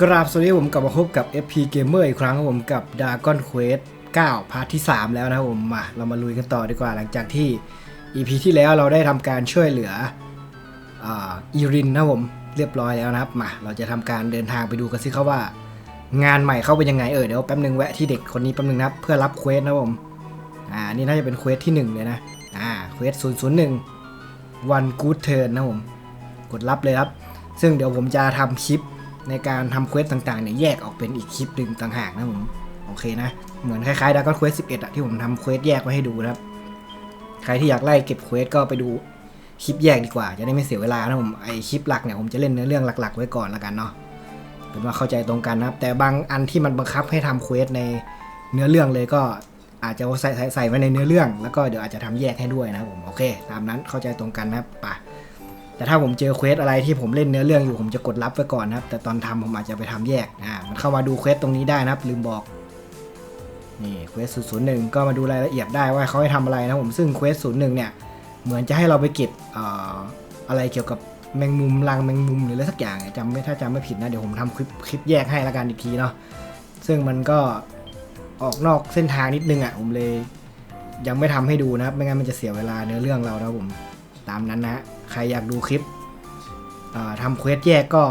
กราบสวัสดีผมกลับมาพบกับ FP Gamer อีกครั้งครับผมกับ Dragon Quest 9 พาร์ทที่ 3 แล้วนะครับผมมาเรามาลุยกันต่อดีกว่าหลังจากที่ EP ที่แล้วเราได้ทำการช่วยเหลืออีรินนะครับผมเรียบร้อยแล้วนะครับมาเราจะทำการเดินทางไปดูกันสิครับว่า งานใหม่เข้าเป็นยังไงเออเดี๋ยวแป๊บนึงแวะที่เด็กคนนี้แป๊บนึงนะเพื่อรับเควสนะครับผมอ่านี่น่าจะเป็นเควสที่หนึ่งเลยนะอ่าเควส001วันกู d เทิร์นนะผมกดรับเลยครับ ซึ่งเดี๋ยวผมจะทำคลิป ในการทำเควสต่างๆเนี่ยแยกออกเป็นอีกคลิปหนึ่งต่างหากนะผมโอเคนะ เหมือนคล้ายๆดักเควส11อะที่ผมทำเควสแยกไว้ให้ดูนะครับ ใครที่อยากไล่เก็บเควสก็ไปดูคลิปแยกดีกว่า จะได้ไม่เสียเวลานะผมไอคลิปหลักเนี่ยผมจะเล่นเนื้อเรื่องหลัก ๆ ไว้ก่อนละกันเนาะเป็นว่าเข้าใจตรงกันนะครับ แต่บางอันที่มันบังคับให้ทำเควสในเนื้อเรื่องเลยก็อาจจะใส่ใส่ไว้ในเนื้อเรื่อง แล้วก็เดี๋ยวอาจจะทำแยกให้ด้วยนะผมโอเค ตามนั้นเข้าใจตรงกันนะครับไป่ะ แต่ถ้าผมเจอเควสอะไรที่ผมเล่นเนื้อเรื่องอยู่ผมจะกดรับไว้ก่อนนะครับ แต่ตอนทำผมอาจจะไปทำแยกอ่ามันเข้ามาดูเควสตรงนี้ได้นะครับ ลืมบอกนี่เควสศูนย์หนึ่งก็มาดูรายละเอียดได้ว่าเขาให้ทำอะไรนะผมซึ่งเควสศูนย์หนึ่งเนี่ยเหมือนจะให้เราไปเก็บอ่ออะไรเกี่ยวกับแมงมุมรังแมงมุมหรืออะไรสักอย่างจำไม่ถ้าจำไม่ผิดนะเดี๋ยวผมทำคลิปคลิปแยกให้ละกันอีกทีเนาะซึ่งมันก็ออกนอกเส้นทางนิดนึงอะผมเลยยังไม่ทำให้ดูนะครับไม่งั้นมันจะเสียเวลาเนื้อเรื่องเรานะผมตามนั้นนะ ใครอยากดูคลิปทำเควสแยกก็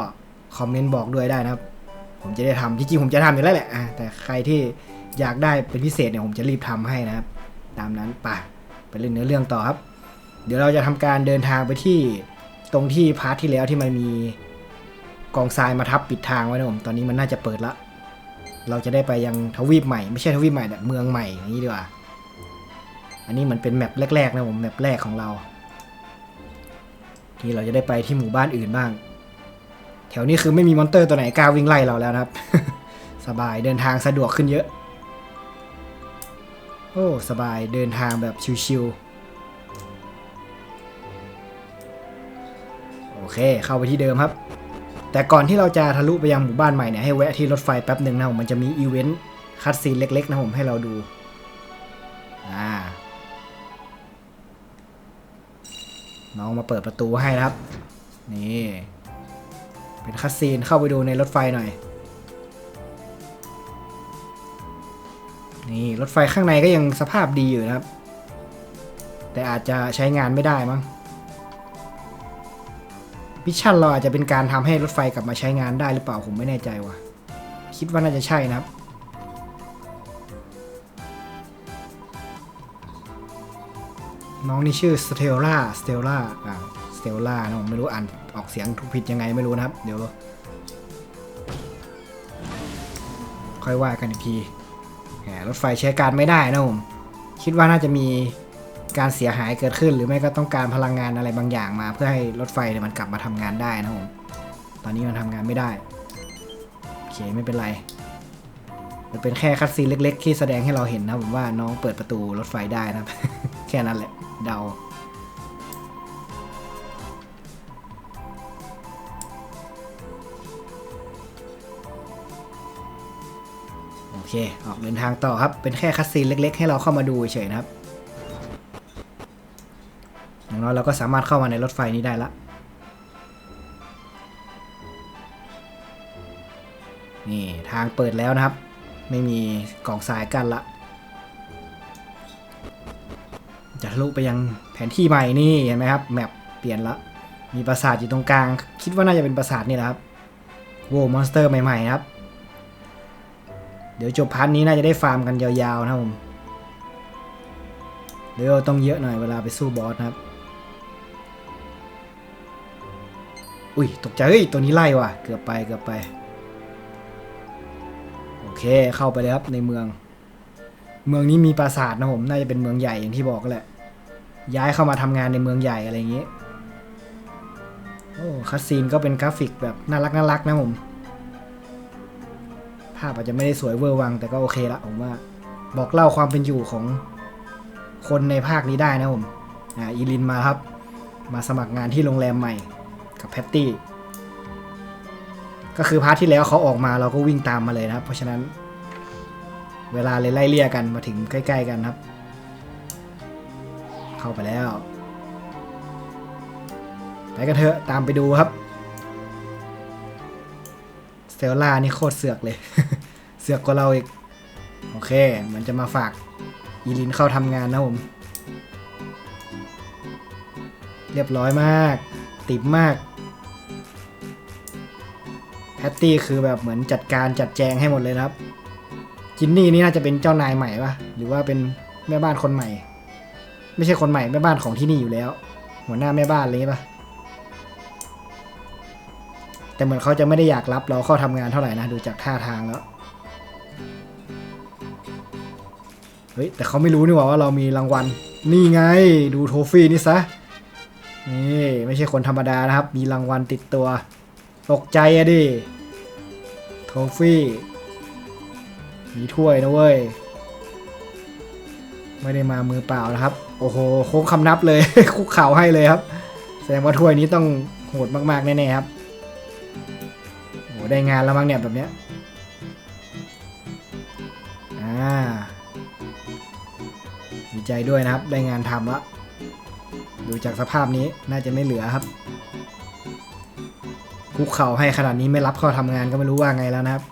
คอมเมนต์บอกด้วยได้นะครับ ผมจะได้ทำจริงๆผมจะทำอยู่แล้วแหละแต่ใครที่อยากได้เป็นพิเศษเนี่ยผมจะรีบทำให้นะครับ ตามนั้นไปไปเล่นเนื้อเรื่องต่อครับ เดี๋ยวเราจะทำการเดินทางไปที่ตรงที่พาร์ทที่แล้วที่มันมีกองทรายมาทับปิดทางไว้นะผม ตอนนี้มันน่าจะเปิดละ เราจะได้ไปยังทวีปใหม่ ไม่ใช่ทวีปใหม่แต่เมืองใหม่อย่างนี้ดีกว่า อันนี้มันเป็นแมปแรกๆนะผมแมปแรกของเรา ที่เราจะได้ไปที่หมู่บ้านอื่นบ้าง แถวนี้คือไม่มีมอนเตอร์ตัวไหนกล้าวิ่งไล่เราแล้วนะครับ สบายเดินทางสะดวกขึ้นเยอะ โอ้สบายเดินทางแบบชิวๆโอเคเข้าไปที่เดิมครับ แต่ก่อนที่เราจะทะลุไปยังหมู่บ้านใหม่เนี่ยให้แวะที่รถไฟแป๊บหนึ่งนะผมมันจะมีอีเวนต์คัดซีนเล็กๆนะผมให้เราดู น้องมาเปิดประตูให้นะครับ นี่ เป็นคัดซีนเข้าไปดูในรถไฟหน่อย นี่รถไฟข้างในก็ยังสภาพดีอยู่นะครับ แต่อาจจะใช้งานไม่ได้มั้งมิชชั่นเราอาจจะเป็นการทำให้รถไฟกลับมาใช้งานได้หรือเปล่าผมไม่แน่ใจว่ะ คิดว่าน่าจะใช่นะครับ องนี่ชื่อสเตลล่าสเตลล่าอ่าสเตลล่านะผมไม่รู้อ่านออกเสียงถูกผิดยังไงไม่รู้นะครับ เดี๋ยว ค่อยว่ากันอีกทีแหรถไฟใช้การไม่ได้นะผมคิดว่าน่าจะมีการเสียหายเกิดขึ้น หรือไม่ก็ต้องการพลังงานอะไรบางอย่างมา เพื่อให้รถไฟเนี่ยมันกลับมาทำงานได้นะผมตอนนี้มันทำงานไม่ได้โอเคไม่เป็นไร มันเป็นแค่คัดซีนเล็ก ๆ ที่แสดงให้เราเห็นนะผมว่าน้องเปิดประตูรถไฟได้นะครับแค่นั้นแหละ เดา โอเค ออกเดินทางต่อครับ เป็นแค่คัดซีนเล็ก ๆ ให้เราเข้ามาดูเฉยนะครับอย่างน้อยเราก็สามารถเข้ามาในรถไฟนี้ได้ละนี่ทางเปิดแล้วนะครับ ไม่มีกล่องทรายกั้นละ จะทะลุไปยังแผนที่ใหม่นี่เห็นไหมครับ แมปเปลี่ยนละ มีปราสาทอยู่ตรงกลาง คิดว่าน่าจะเป็นปราสาทนี่แหละครับ โวมอนสเตอร์ใหม่ๆครับ เดี๋ยวจบพาร์ทนี้น่าจะได้ฟาร์มกันยาวๆนะครับผมเดี๋ยวต้องเยอะหน่อยเวลาไปสู้บอสนะครับ อุ้ยตกใจเฮ้ยตัวนี้ไล่ว่ะ เกือบไปเกือบไป เคเข้าไปเลยครับในเมือง เมืองนี้มีปราสาทนะผมน่าจะเป็นเมืองใหญ่อย่างที่บอกก็แหละ ย้ายเข้ามาทำงานในเมืองใหญ่อะไรอย่างนี้โอ้คัสซีนก็เป็นกราฟิกแบบน่ารักน่ารักนะผม ภาพอาจจะไม่ได้สวยเวอร์วัง แต่ก็โอเคละผมว่า บอกเล่าความเป็นอยู่ของคนในภาคนี้ได้นะผมอ่าอีลินมาครับ มาสมัครงานที่โรงแรมใหม่กับแพตตี้ ก็คือพาร์ทที่แล้วเขาออกมาเราก็วิ่งตามมาเลยนะครับ เพราะฉะนั้น เวลาเลยไล่เลี่ยกันมาถึงใกล้ ๆ กันครับ เข้าไปแล้ว ไปกันเถอะตามไปดูครับเซลล่านี่โคตรเสือกเลย เสือกกว่าเราอีก โอเค เหมันจะมาฝากอีลินเข้าทำงานนะผม เรียบร้อยมาก ติดมาก ตตี้คือแบบเหมือนจัดการจัดแจงให้หมดเลยนะครับ จินนี่นี่น่าจะเป็นเจ้านายใหม่ปะหรือว่าเป็นแม่บ้านคนใหม่ ไม่ใช่คนใหม่แม่บ้านของที่นี่อยู่แล้ว หัวหน้าแม่บ้านเลยปะแต่เหมือนเขาจะไม่ได้อยากรับเราเข้าทำงานเท่าไหร่นะดูจากท่าทางแล้วเฮ้ยแต่เขาไม่รู้นี่หว่าว่าเรามีรางวัล นี่ไงดูโทฟี่นี่ซะนี่ไม่ใช่คนธรรมดานะครับ มีรางวัลติดตัว ตกใจอะดิ โทฟี่มีถ้วยนะเว้ย ไม่ได้มามือเปล่านะครับ โอ้โหโค้งคำนับเลย คุกเข่าให้เลยครับ แสดงว่าถ้วยนี้ต้องโหดมากๆ แน่ๆครับโอ้ได้งานแล้วมั้งเนี่ยแบบเนี้ยอ่าดีใจด้วยนะครับ ได้งานทำแล้วดูจากสภาพนี้น่าจะไม่เหลือครับ คุกเข่าให้ขนาดนี้ไม่รับเข้าทำงานก็ไม่รู้ว่าไงแล้วนะครับ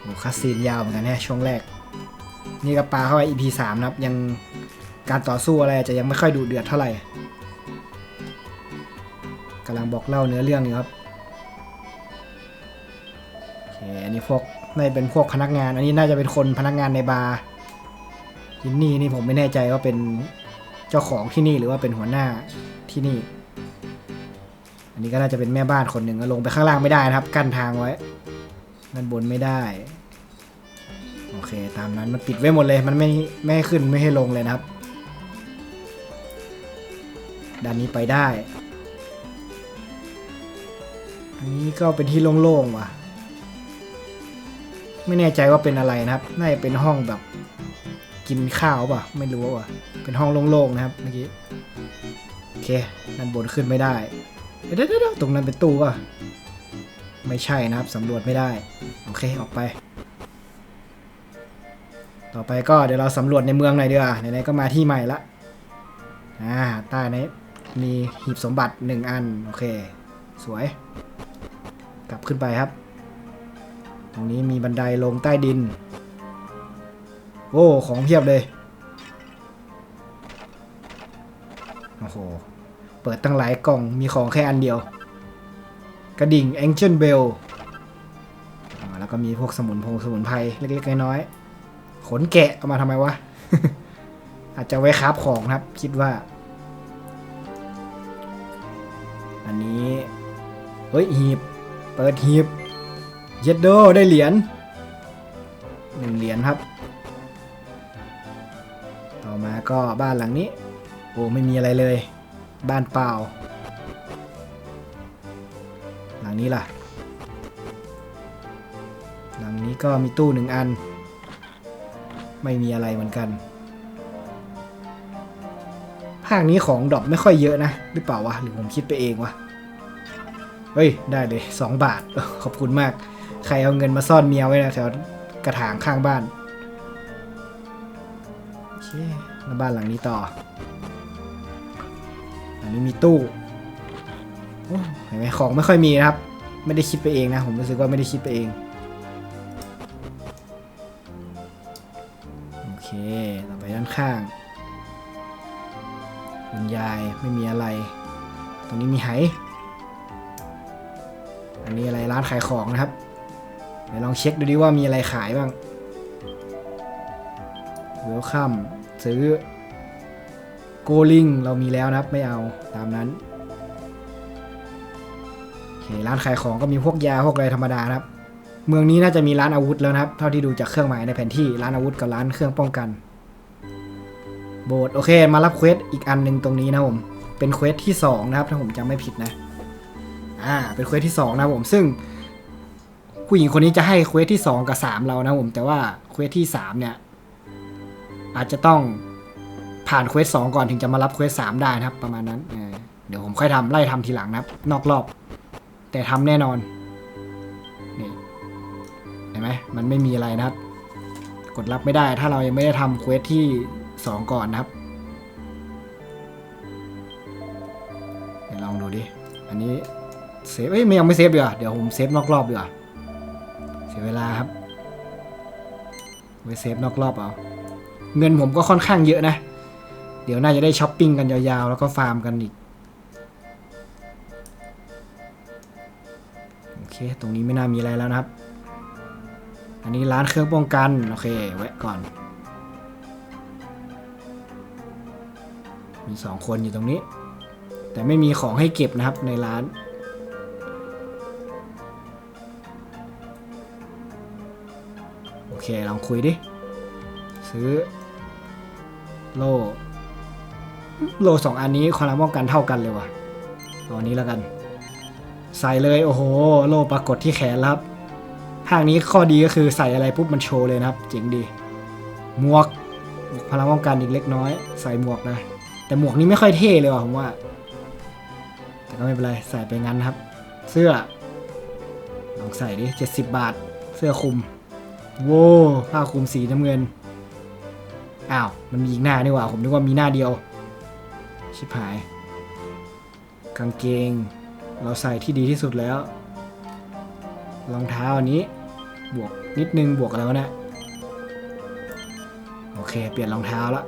โอ้คัสซีนยาวเหมือนกันน่ช่วงแรก นี่ก็ปลาเข้าไป EP สามนะครับ ยังการต่อสู้อะไรจะยังไม่ค่อยดูเดือดเท่าไหร่กำลังบอกเล่าเนื้อเรื่องอยู่ครับ น่าจะเป็นพวกพนักงาน อันนี้น่าจะเป็นคนพนักงานในบาร์ยินนี่นี่ผมไม่แน่ใจว่าเป็นเจ้าของที่นี่หรือว่าเป็นหัวหน้าที่นี่ อันนี้ก็น่าจะเป็นแม่บ้านคนหนึ่งลงไปข้างล่างไม่ได้นะครับ กั้นทางไว้ด้านบนไม่ได้ โอเค ตามนั้นมันปิดไว้หมดเลย มันไม่ไม่ให้ขึ้นไม่ให้ลงเลยนะครับด้านนี้ไปได้ อันนี้ก็เป็นที่โล่งๆว่ะ ไม่แน่ใจว่าเป็นอะไรนะครับ น่าจะเป็นห้องแบบ กินข้าวป่ะ ไม่รู้ว่ะ เป็นห้องโล่งๆนะครับเมื่อกี้ โอเคด้านบนขึ้นไม่ได้ เดี๋ยวเดี๋ยวตรงนั้นเป็นตู้ป่ะ ไม่ใช่นะครับสำรวจไม่ได้ โอเคออกไป ต่อไปก็เดี๋ยวเราสำรวจในเมืองหน่อยดีกว่า ไหนๆก็มาที่ใหม่ละ อ่า ใต้นี้มีหีบสมบัติหนึ่งอัน โอเค สวย กลับขึ้นไปครับ ตรงนี้มีบันไดลงใต้ดิน โอ้ ของเพียบเลย โอ้โห เปิดตั้งหลายกล่อง มีของแค่อันเดียว กระดิ่ง Ancient Bell แล้วก็มีพวกสมุนพงสมุนไพรเล็กๆน้อยๆ ขนแกะเอามาทำไมวะ อาจจะไว้คราบของครับ คิดว่า อันนี้ เฮ้ย หีบ เปิดหีบ เยดโดได้เหรียญหนึ่งเหรียญครับ ต่อมาก็บ้านหลังนี้ โอ้ไม่มีอะไรเลย บ้านเปล่า หลังนี้ล่ะ หลังนี้ก็มีตู้หนึ่งอัน ไม่มีอะไรเหมือนกัน ภาคนี้ของดรอปไม่ค่อยเยอะนะ หรือเปล่าวะ หรือผมคิดไปเองวะ เฮ้ย ได้เลย 2 บาท ขอบคุณมาก ใครเอาเงินมาซ่อนเมียไว้นะแถวกระถางข้างบ้านโอเคแล้วบ้านหลังนี้ต่อ อันนี้มีตู้เห็นไหมของไม่ค่อยมีนะครับ ไม่ได้คิดไปเองนะ ผมรู้สึกว่าไม่ได้คิดไปเอง โอเคต่อไปด้านข้างคุณยายไม่มีอะไร ตรงนี้มีไหอันนี้อะไรร้านขายของนะครับ เดี๋ยวลองเช็คดูดิว่ามีอะไรขายบ้างเวลคัมซื้อโกลิงเรามีแล้วนะครับไม่เอาตามนั้นโอเคร้านขายของก็มีพวกยาพวกอะไรธรรมดานะครับ เมืองนี้น่าจะมีร้านอาวุธแล้วนะครับ เท่าที่ดูจากเครื่องหมายในแผนที่ร้านอาวุธกับร้านเครื่องป้องกัน โบสถ์โอเค มารับเควสอีกอันหนึ่งตรงนี้นะผมเป็นเควสที่สองนะครับถ้าผมจำไม่ผิดนะอ่าเป็นเควสที่สองนะผมซึ่ง ผู้หญิงคนนี้จะให้เควสที่สองกับสามเรานะผม แต่ว่าเควสที่สามเนี่ย อาจจะต้องผ่านเควสสองก่อนถึงจะมารับเควสสามได้นะครับ ประมาณนั้น เดี๋ยวผมค่อยทำไล่ทำทีหลังนะครับ นอกรอบ แต่ทำแน่นอน นี่ เห็นไหมมันไม่มีอะไรนะครับ กดรับไม่ได้ถ้าเรายังไม่ได้ทำเควสที่ 2 ก่อนนะครับเดี๋ยวลองดูดิ อันนี้เซฟเอ้ยไม่ยังไม่เซฟดีกว่าเดี๋ยวผมเซฟนอกรอบดีกว่า สียเวลาครับไว้เซฟนอกรอบเอา เงินผมก็ค่อนข้างเยอะนะ เดี๋ยวน่าจะได้ช้อปปิ้งกันยาวๆ แล้วก็ฟาร์มกันอีก โอเค ตรงนี้ไม่น่ามีอะไรแล้วนะครับ อันนี้ร้านเครื่องป้องกัน โอเค แวะก่อน มีสองคนอยู่ตรงนี้ แต่ไม่มีของให้เก็บนะครับในร้าน เคลองคุยดิ ซื้อ โล โลสองอันนี้ความป้องกันเท่ากันเลยว่ะเอาอันนี้แล้วกัน ใส่เลยโอ้โห โลปรากฏที่แขนแล้วครับภาคนี้ข้อดีก็คือใส่อะไรปุ๊บมันโชว์เลยนะครับเจ๋งดี หมวกพลังป้องกันอีกเล็กน้อย ใส่หมวกนะ แต่หมวกนี้ไม่ค่อยเท่เลยว่ะผมว่า แต่ก็ไม่เป็นไรใส่ไปงั้นครับ เสื้อ ลองใส่ดิ70บาท เสื้อคลุม โว้ผ้าคลุมสีน้ำเงิน อ้าว มันมีอีกหน้านี่หว่า ผมนึกว่ามีหน้าเดียว ชิบหาย กางเกง เราใส่ที่ดีที่สุดแล้ว รองเท้าอันนี้ บวกนิดนึงบวกอะไรวะเนี่ยโอเค เปลี่ยนรองเท้าละ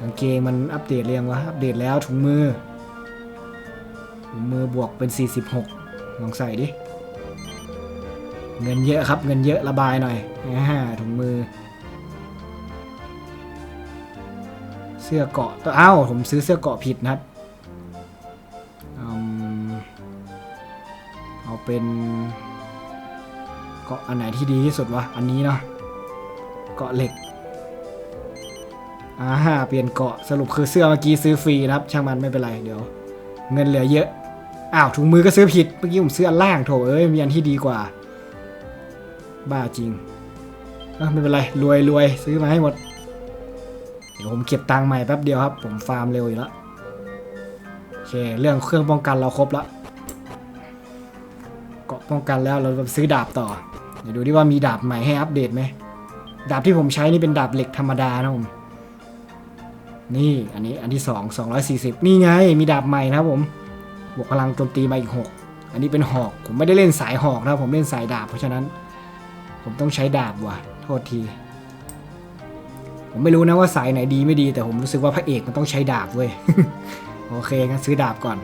กางเกงมันอัปเดตเรียงวะ อัปเดตแล้วถุงมือ ถุงมือบวกเป็น 46 ลองใส่ดิ เงินเยอะครับ เงินเยอะระบายหน่อยอ่าถุงมือ เสื้อเกาะตัวอ้าวผมซื้อเสื้อเกาะผิดนะครับอืมเอาเป็นเกาะอันไหนที่ดีที่สุดวะอันนี้เนาะเกาะเหล็กอ่าฮะเปลี่ยนเกาะสรุปคือเสื้อเมื่อกี้ซื้อฟรีนะครับ ช่างมันไม่เป็นไรเดี๋ยว เงินเหลือเยอะอ้าวถุงมือก็ซื้อผิดเมื่อกี้ผมซื้ออันล่างโถเอ้ยมีอันที่ดีกว่า บ้าจริงอ้าไม่เป็นไร รวยรวยซื้อมาให้หมด เดี๋ยวผมเก็บตังค์ใหม่แป๊บเดียวครับ ผมฟาร์มเร็วอยู่แล้วโอเค เรื่องเครื่องป้องกันเราครบแล้วเกาะป้องกันแล้วเราซื้อดาบต่อ เดี๋ยวดูดิว่ามีดาบใหม่ให้อัปเดตไหมดาบที่ผมใช้นี่เป็นดาบเหล็กธรรมดานะผม นี่อันนี้อันที่สองสองร้อยสี่สิบนี่ไง มีดาบใหม่นะครับผมบวกพลังโจมตีมาอีกหกอันนี้เป็นหอก ผมไม่ได้เล่นสายหอกนะผมเล่นสายดาบเพราะฉะนั้น ผมต้องใช้ดาบว่ะ โทษที ผมไม่รู้นะว่าสายไหนดีไม่ดี แต่ผมรู้สึกว่าพระเอกมันต้องใช้ดาบเว้ย โอเคงั้นซื้อดาบก่อน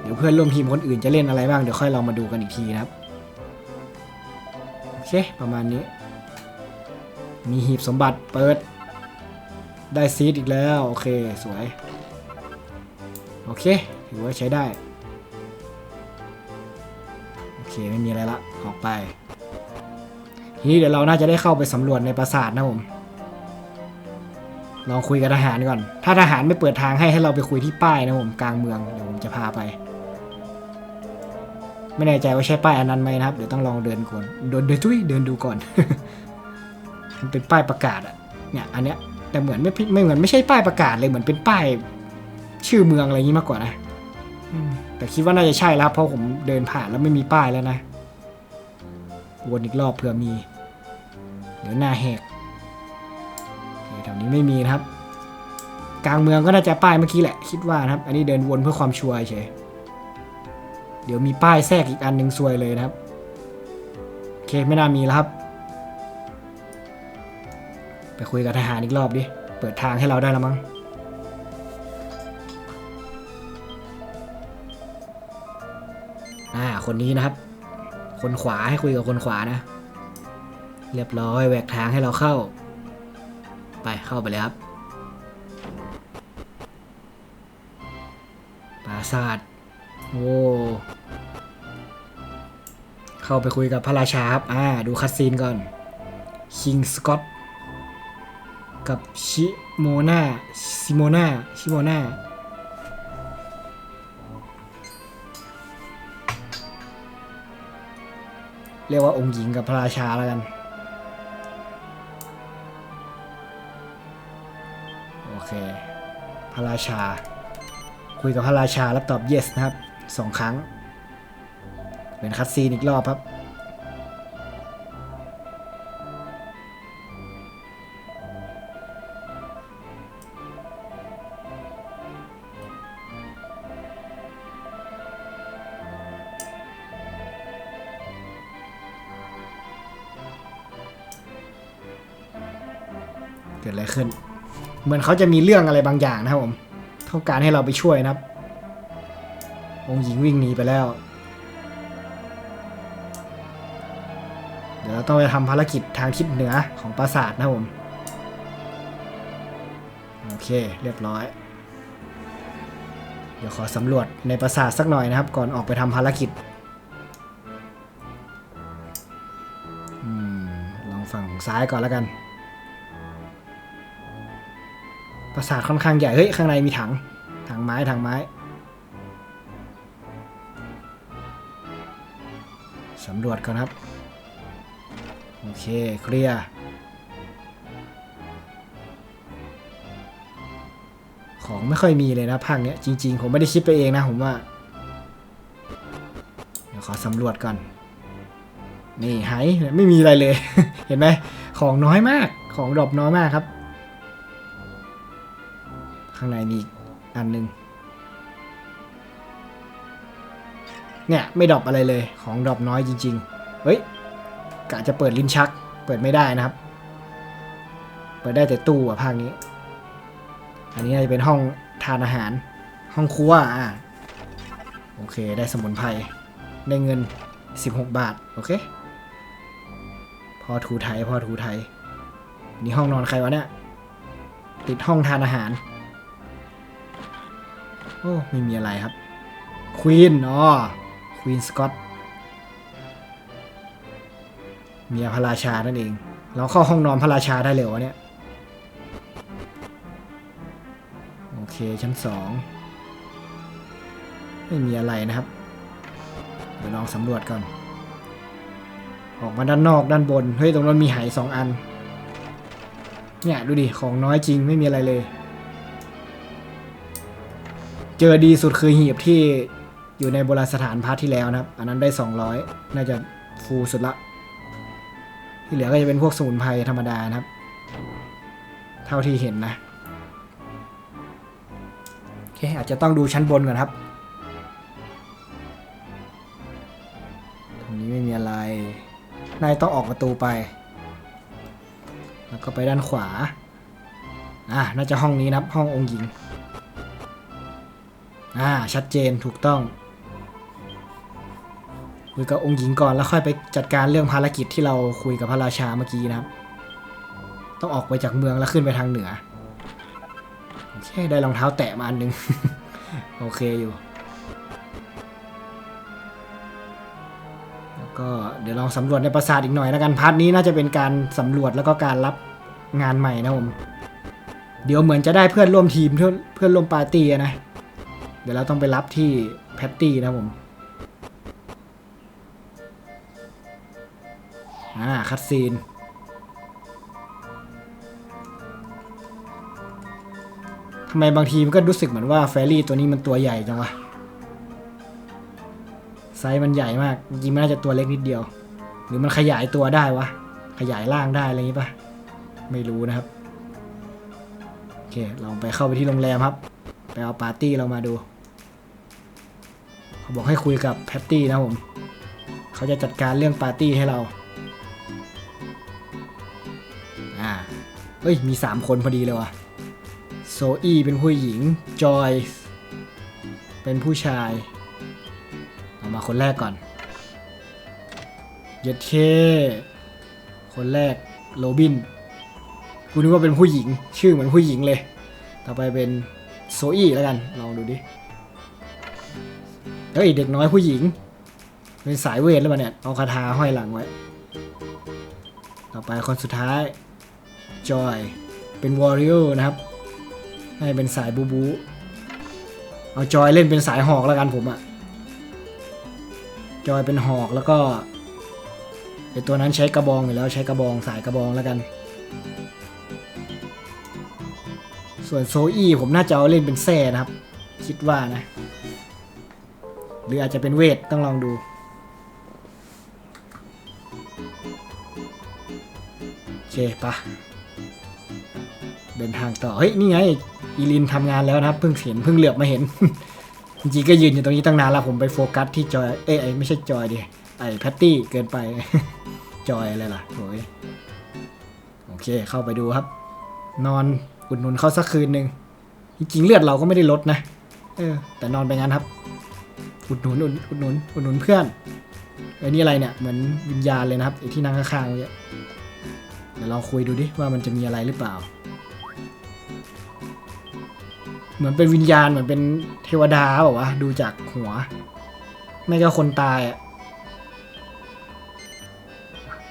เดี๋ยวเพื่อนร่วมทีมคนอื่นจะเล่นอะไรบ้าง เดี๋ยวค่อยลองมาดูกันอีกทีนะครับ โอเค ประมาณนี้ มีหีบสมบัติเปิด ได้ซีดอีกแล้ว โอเค สวย โอเค ถือว่าใช้ได้ เคไม่มีอะไรละออกไป ทีนี้เดี๋ยวเราน่าจะได้เข้าไปสำรวจในปราสาทนะผมลองคุยกับทหารก่อน ถ้าทหารไม่เปิดทางให้ให้เราไปคุยที่ป้ายนะผมกลางเมืองเดี๋ยวผมจะพาไป ไม่แน่ใจว่าใช่ป้ายอันนั้นไหมนะครับ เดี๋ยวต้องลองเดินก่อนเดินเดินทุยเดินดูก่อน มันเป็นป้ายประกาศอะเนี่ยอันเนี้ยแต่เหมือนไม่ไม่เหมือนไม่ใช่ป้ายประกาศเลยเหมือนเป็นป้าย ชื่อเมืองอะไรอย่างนี้มากกว่านะ แต่คิดว่าน่าจะใช่แล้วเพราะผมเดินผ่านแล้วไม่มีป้ายแล้วนะวนอีกรอบเผื่อมีเดี๋ยวหน้าแหกแถวนี้ไม่มีนะครับ กลางเมืองก็น่าจะป้ายเมื่อกี้แหละ คิดว่านะครับ อันนี้เดินวนเพื่อความชัวร์เฉยเดี๋ยวมีป้ายแทรกอีกอันหนึ่งซวยเลยนะครับโอเคไม่น่ามีแล้วครับ ไปคุยกับทหารอีกรอบดิ เปิดทางให้เราได้แล้วมั้ง คนนี้นะครับ คนขวาให้คุยกับคนขวานะ เรียบร้อยแหวกทางให้เราเข้า ไปเข้าไปเลยครับปราสาทโอ้เข้าไปคุยกับพระราชาครับ อ่า ดูคัดซีนก่อนคิงสกอตกับชิโมนา ซิโมนา ชิโมนา เรียกว่าองค์หญิงกับพระราชาแล้วกัน โอเค พระราชา คุยกับพระราชาแล้วตอบ yes นะครับสองครั้ง เป็นคัดซีนอีกรอบครับ กิดอะไรขึ้น เหมือนเขาจะมีเรื่องอะไรบางอย่างนะครับผมต้องการให้เราไปช่วยนะครับ องค์หญิงวิ่งหนีไปแล้ว เดี๋ยวเราต้องไปทำภารกิจทางทิศเหนือของปราสาทนะครับผม โอเคเรียบร้อย เดี๋ยวขอสำรวจในปราสาทสักหน่อยนะครับ ก่อนออกไปทำภารกิจลองฝั่งซ้ายก่อนแล้วกัน ปราสาทค่อนข้างใหญ่ เฮ้ย ข้างในมีถัง ถังไม้ ถังไม้ สำรวจก่อนครับ โอเค เคลียร์ของไม่ค่อยมีเลยนะภาคเนี้ย จริง ๆ ผมไม่ได้คิดไปเองนะ ผมว่า เดี๋ยวขอสำรวจก่อน นี่หายไม่มีอะไรเลย เห็นไหมของน้อยมาก ของดรอปน้อยมากครับ ข้างในมีอีกอันหนึงเนี่ย ไม่ดรอปอะไรเลยของดรอปน้อยจริง ๆ เฮ้ยกะจะเปิดลิ้นชัก เปิดไม่ได้นะครับ เปิดได้แต่ตู้อะภาคนี้ อันนี้น่าจะเป็นห้องทานอาหาร ห้องครัวอะโอเค ได้สมุนไพรได้เงิน 16 บาท โอเค พอถูไทยพอถูไทยนี่ห้องนอนใครวะเนี่ยติดห้องทานอาหาร อ้ไม่มีอะไรครับควีนอ๋อควีนสกอตเมียพระราชานั่นเอง เราเข้าห้องนอนพระราชาได้เลยวะเนี่ย โอเค ชั้นสอง ไม่มีอะไรนะครับ เดี๋ยวลองสำรวจก่อน ออกมาด้านนอกด้านบน เฮ้ย ตรงนั้นมีไหสองอัน เนี่ย ดูดิ ของน้อยจริงไม่มีอะไรเลย เจอดีสุดคือหีบที่อยู่ในโบราณสถานพาร์ทที่แล้วนะครับ อันนั้นได้ 200 น่าจะฟูลสุดละ ที่เหลือก็จะเป็นพวกสมุนไพรธรรมดานะครับ เท่าที่เห็นนะ โอเค อาจจะต้องดูชั้นบนก่อนครับ ตรงนี้ไม่มีอะไร นายต้องออกประตูไป แล้วก็ไปด้านขวา อ่าน่าจะห้องนี้นะครับ ห้ององค์หญิง อ่า ชัดเจนถูกต้องคุยกับองค์หญิงก่อนแล้วค่อยไปจัดการเรื่องภารกิจที่เราคุยกับพระราชาเมื่อกี้นะครับ ต้องออกไปจากเมืองแล้วขึ้นไปทางเหนือโอเคได้รองเท้าแตะมาอันหนึงโอเคอยู่ แล้วก็เดี๋ยวลองสำรวจในปราสาทอีกหน่อยแล้วกันพาร์ทนี้น่าจะเป็นการสำรวจแล้วก็การรับงานใหม่นะผมเดี๋ยวเหมือนจะได้เพื่อนร่วมทีมเพื่อนเพื่อนร่วมปาร์ตี้นะ ดี๋ยวเราต้องไปรับที่แพตตี้นะผมอ่าคัดซีนทำไมบางทีมันก็รู้สึกเหมือนว่าแฟรี่ตัวนี้มันตัวใหญ่จังวะไซส์มันใหญ่มากจริงมันน่าจะตัวเล็กนิดเดียว หรือมันขยายตัวได้วะ ขยายร่างได้อะไรอย่างงี้ปะไม่รู้นะครับโอเคเราไปเข้าไปที่โรงแรมครับ ไปเอาปาร์ตี้เรามาดู เขาบอกให้คุยกับแพตตี้นะผม เขาจะจัดการเรื่องปาร์ตี้ให้เรา อ่า เฮ้ย มี 3 คนพอดีเลยวะโซอี้เป็นผู้หญิง จอย เป็นผู้ชาย เอามาคนแรกก่อน เยดเค คนแรกโรบิน กูนึกว่าเป็นผู้หญิง ชื่อเหมือนผู้หญิงเลย ต่อไปเป็นโซอี้แล้วกัน ลองดูดิ เฮ้ยเด็กน้อยผู้หญิง เป็นสายเวทแล้วปะเนี่ย เอาคาถาห้อยหลังไว้ ต่อไปคนสุดท้าย จอย เป็นวอริโอนะครับ ให้เป็นสายบูบู เอาจอยเล่นเป็นสายหอกแล้วกันผมอะจอยเป็นหอกแล้วก็ไอตัวนั้นใช้กระบองอยู่แล้วใช้กระบองสายกระบองแล้วกัน ส่วนโซอี้ผมน่าจะเอาเล่นเป็นแซ่นะครับ คิดว่านะ หรืออาจจะเป็นเวทต้องลองดู โอเคปะเดินทางต่อ เฮ้ย นี่ไง อีลินทำงานแล้วนะเพิ่งเห็นเพิ่งเหลือบมาเห็น จริงๆก็ยืนอยู่ตรงนี้ตั้งนานแล้วผมไปโฟกัสที่จอย เอ้ยไอไม่ใช่จอยดิไอ้แพตตี้เกินไป จอยอะไรล่ะโอ้ยโอเคเข้าไปดูครับ นอนอุดหนุนเขาสักคืนหนึ่งจริงๆเลือดเราก็ไม่ได้ลดนะ เออ แต่นอนไปงั้นครับ อุดหนุนอุดหนุนอุดหนุนเพื่อนไอ้นี่อะไรเนี่ยเหมือนวิญญาณเลยนะครับไอ้ที่นั่งข้างๆเมื่อกี้เดี๋ยวลองคุยดูดิว่ามันจะมีอะไรหรือเปล่า เหมือนเป็นวิญญาณเหมือนเป็นเทวดาบอกว่าวะดูจากหัว ไม่ก็คนตายอะ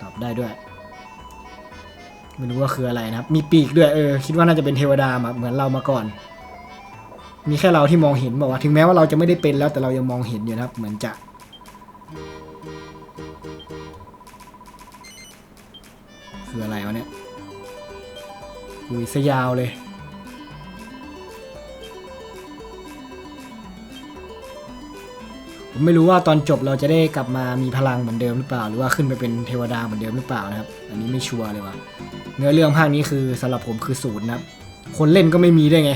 ตอบได้ด้วยไม่รู้ว่าคืออะไรนะครับ มีปีกด้วยเออคิดว่าน่าจะเป็นเทวดามาเหมือนเรามาก่อน มีแค่เราที่มองเห็นบอกว่าถึงแม้ว่าเราจะไม่ได้เป็นแล้วแต่เรายังมองเห็นอยู่นะครับ เหมือนจะ คืออะไรวะเนี่ยคุยซะยาวเลยผมไม่รู้ว่าตอนจบเราจะได้กลับมามีพลังเหมือนเดิมหรือเปล่า หรือว่าขึ้นไปเป็นเทวดาเหมือนเดิมหรือเปล่านะครับ อันนี้ไม่ชัวร์เลยว่ะเนื้อเรื่องภาคนี้คือสำหรับผมคือศูนย์นะครับคนเล่นก็ไม่มีด้วยไง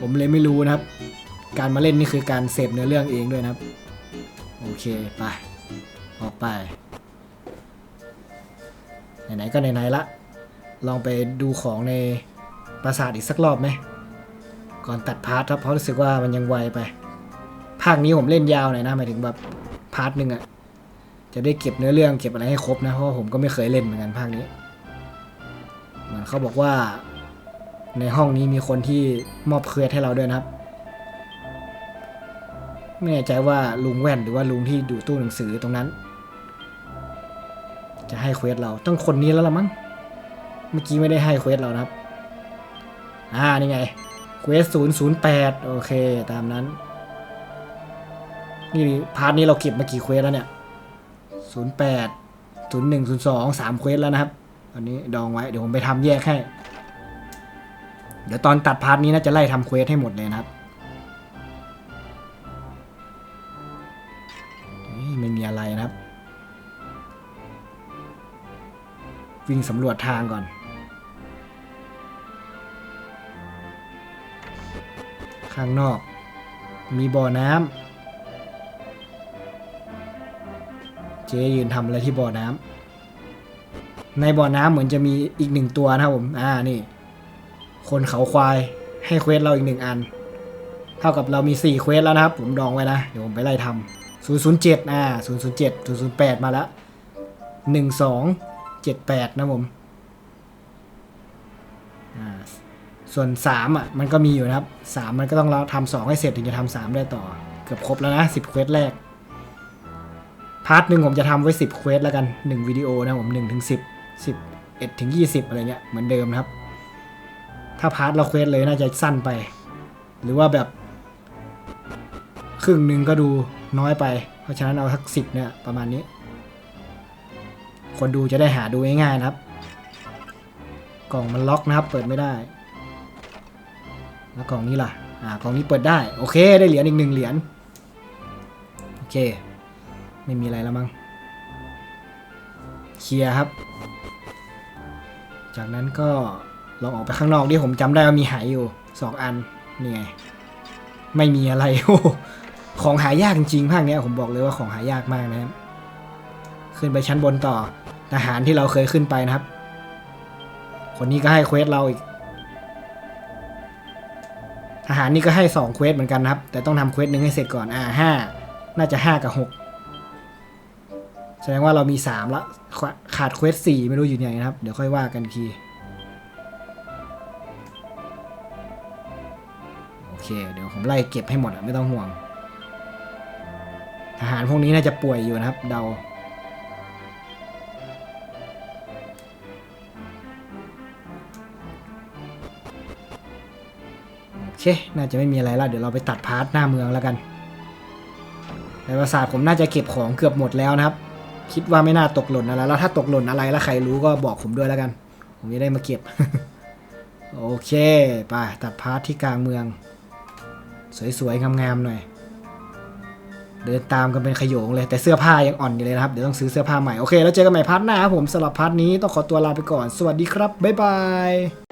ผมเลยไม่รู้นะครับ การมาเล่นนี่คือการเสพเนื้อเรื่องเองด้วยนะครับ โอเคไปออกไป ไหนๆก็ไหนๆละ ลองไปดูของในปราสาทอีกสักรอบไหม ก่อนตัดพาร์ทครับเพราะรู้สึกว่ามันยังไวไป ภาคนี้ผมเล่นยาวหน่อยนะหมายถึงแบบพาร์ทหนึ่งอะจะได้เก็บเนื้อเรื่องเก็บอะไรให้ครบนะเพราะผมก็ไม่เคยเล่นเหมือนกันภาคนี้ เหมือนเขาบอกว่า ในห้องนี้มีคนที่มอบเควสให้เราด้วยนะครับ ไม่แน่ใจว่าลุงแว่นหรือว่าลุงที่ดูตู้หนังสือตรงนั้น จะให้เควสเราต้องคนนี้แล้วละมั้งเมื่อกี้ไม่ได้ให้เควสเรานะครับ อ่านี่ไงเควสศูนย์ศูนย์แปดโอเคตามนั้น นี่พาร์ทนี้เราเก็บมากี่เควสแล้วเนี่ยศูนย์แปดศูนย์หนึ่งศูนย์สองสามเควสแล้วนะครับ อันนี้ดองไว้เดี๋ยวผมไปทำแยกให้ เดี๋ยวตอนตัดพาร์ทนี้น่าจะไล่ทำเควสให้หมดเลยนะครับไม่มีอะไรนะครับ วิ่งสำรวจทางก่อน ข้างนอก มีบ่อน้ำเจ๊ยืนทำอะไรที่บ่อน้ำในบ่อน้ำเหมือนจะมีอีกหนึ่งตัวนะครับผม อ่า นี่ คนเขาควายให้เควสเราอีกหนึ่งอัน เท่ากับเรามีสี่เควสแล้วนะครับ ผมดองไว้นะ เดี๋ยวผมไปไล่ทำศูนย์ศูนย์เจ็ดอ่าศูนย์ศูนย์เจ็ดศูนย์ศูนย์แปดมาแล้วหนึ่งสองเจ็ดแปดนะผมส่วนสามอะ มันก็มีอยู่นะครับสามมันก็ต้องเราทำสองให้เสร็จถึงจะทำสามได้ต่อ เกือบครบแล้วนะสิบเควสแรก พาร์ทหนึ่งผมจะทำไว้สิบเควสแล้วกันหนึ่งวิดีโอนะผมหนึ่งถึงสิบสิบเอ็ดถึงยี่สิบอะไรเงี้ย เหมือนเดิมนะครับ ถ้าพาร์ทเราเควสเลยน่าจะสั้นไป หรือว่าแบบ ครึ่งหนึ่งก็ดูน้อยไป เพราะฉะนั้นเอาสักสิบเนี่ยประมาณนี้ คนดูจะได้หาดูง่ายๆนะครับ กล่องมันล็อกนะครับ เปิดไม่ได้ แล้วกล่องนี้ล่ะ อ่ากล่องนี้เปิดได้ โอเค ได้เหรียญอีกหนึ่งเหรียญ โอเค ไม่มีอะไรแล้วมั้ง เคลียร์ครับ จากนั้นก็ ลองออกไปข้างนอกดิผมจำได้ว่ามีหายอยู่สองอันนี่ไงไม่มีอะไรโอ้ของหายากจริงๆภาคนี้ผมบอกเลยว่าของหายากมากนะครับ ขึ้นไปชั้นบนต่อทหารที่เราเคยขึ้นไปนะครับ คนนี้ก็ให้เควสเราอีกทหารนี่ก็ให้สองเควสเหมือนกันนะครับ แต่ต้องทำเควสหนึ่งให้เสร็จก่อนอ่าห้าน่าจะห้ากับหกแสดงว่าเรามีสามละขาดเควสสี่ไม่รู้อยู่ไหนนะครับ เดี๋ยวค่อยว่ากันอีกที เคเดี๋ยวผมไล่เก็บให้หมดอะไม่ต้องห่วง ทหารพวกนี้น่าจะป่วยอยู่นะครับ เดาโอเค น่าจะไม่มีอะไรล้วเดี๋ยวเราไปตัดพาร์ทหน้าเมืองแล้วกันในปราสาทผมน่าจะเก็บของเกือบหมดแล้วนะครับ คิดว่าไม่น่าตกหล่นอะไรแล้วถ้าตกหล่นอะไรแล้วใครรู้ก็บอกผมด้วยแล้วกัน ผมจะได้มาเก็บ โอเค ไปตัดพาร์ทที่กลางเมือง สวยๆ งามๆ หน่อย เดินตามกันเป็นขโยงเลย แต่เสื้อผ้ายังอ่อนอยู่เลยนะครับ เดี๋ยวต้องซื้อเสื้อผ้าใหม่ โอเค แล้วเจอกันใหม่พาร์ทหน้าครับผมสำหรับพาร์ทนี้ต้องขอตัวลาไปก่อน สวัสดีครับ บ๊ายบาย